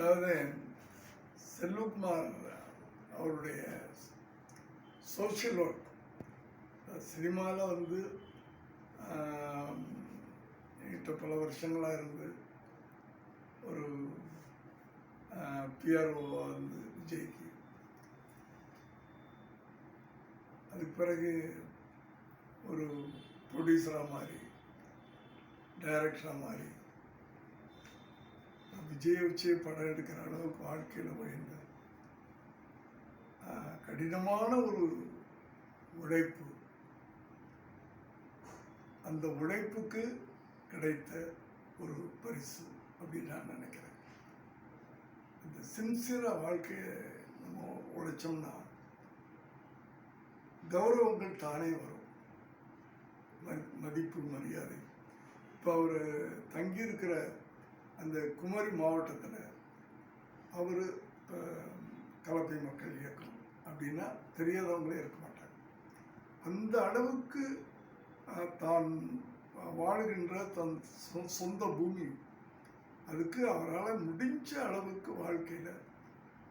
அதாவது செல்வகுமார் அவருடைய social work சினிமாவில் வந்து ஆம், பல வருஷங்களாக இருந்து ஒரு பிஆர்ஓவாக வந்து விஜய்க்கு. அதுக்கு பிறகு ஒரு ப்ரொடியூசராக மாறி டைரக்டராக மாறி விஜய் வச்சே படம் எடுக்கிற அளவுக்கு வாழ்க்கையில் உயர்ந்த கடினமான ஒரு உழைப்பு. அந்த உழைப்புக்கு கிடைத்த ஒரு பரிசு அப்படின்னு நான் நினைக்கிறேன். இந்த சின்சியராக வாழ்க்கையை நம்ம உழைச்சோம்னா கௌரவங்கள் தானே வரும். மதிப்பு மரியாதை. இப்போ அவர் தங்கியிருக்கிற அந்த குமரி மாவட்டத்தில் அவர் கலப்பை மக்கள் இயக்கம் அப்படின்னா தெரியாதவங்களே இருக்க மாட்டாங்க. அந்த அளவுக்கு தான் வாழுகின்ற தன் சொ- சொந்த பூமி. அதுக்கு அவரால் முடிஞ்ச அளவுக்கு வாழ்க்கையில்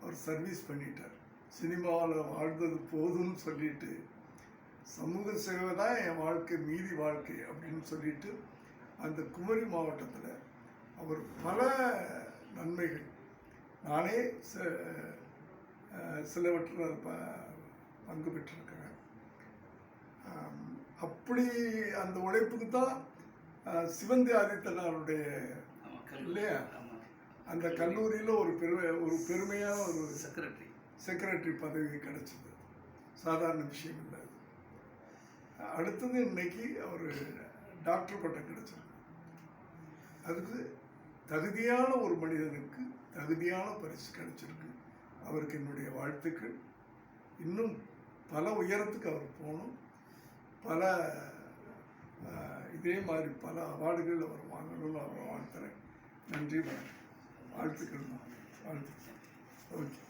அவர் சர்வீஸ் பண்ணிட்டார். சினிமாவில் வாழ்ந்தது போதும்னு சொல்லிட்டு சமூக சேவை தான் என் வாழ்க்கை மீதி வாழ்க்கை அப்படின்னு சொல்லிட்டு அந்த குமரி மாவட்டத்தில் அவர் பல நன்மைகள் நானே ச- சிலவற்றில் ப பங்கு பெற்றிருக்கிறேன் அப்படி அந்த உழைப்புக்கு தான் சிவந்தி ஆதித்தனாருடைய. இல்லையா? அந்த கல்லூரியில் ஒரு பெருமை ஒரு பெருமையான ஒரு செக்ரட்டரி செக்ரட்டரி பதவி கிடைச்சது சாதாரண விஷயம் இல்லை. அடுத்தது இன்னைக்கு அவர் டாக்டர் பட்டம் கிடைச்சிருக்கு அதுக்கு தகுதியான ஒரு மனிதனுக்கு தகுதியான பரிசு கிடைச்சிருக்கு. அவருக்கு என்னுடைய வாழ்த்துக்கள். இன்னும் பல உயரத்துக்கு அவர் போகணும். பல இதே மாதிரி பல அவார்டுகள் அவர் வாங்கணும்னு அவர் வாழ்த்துறேன். நன்றி வாழ்த்துக்கள் வாழ்த்துக்கள். ஓகே.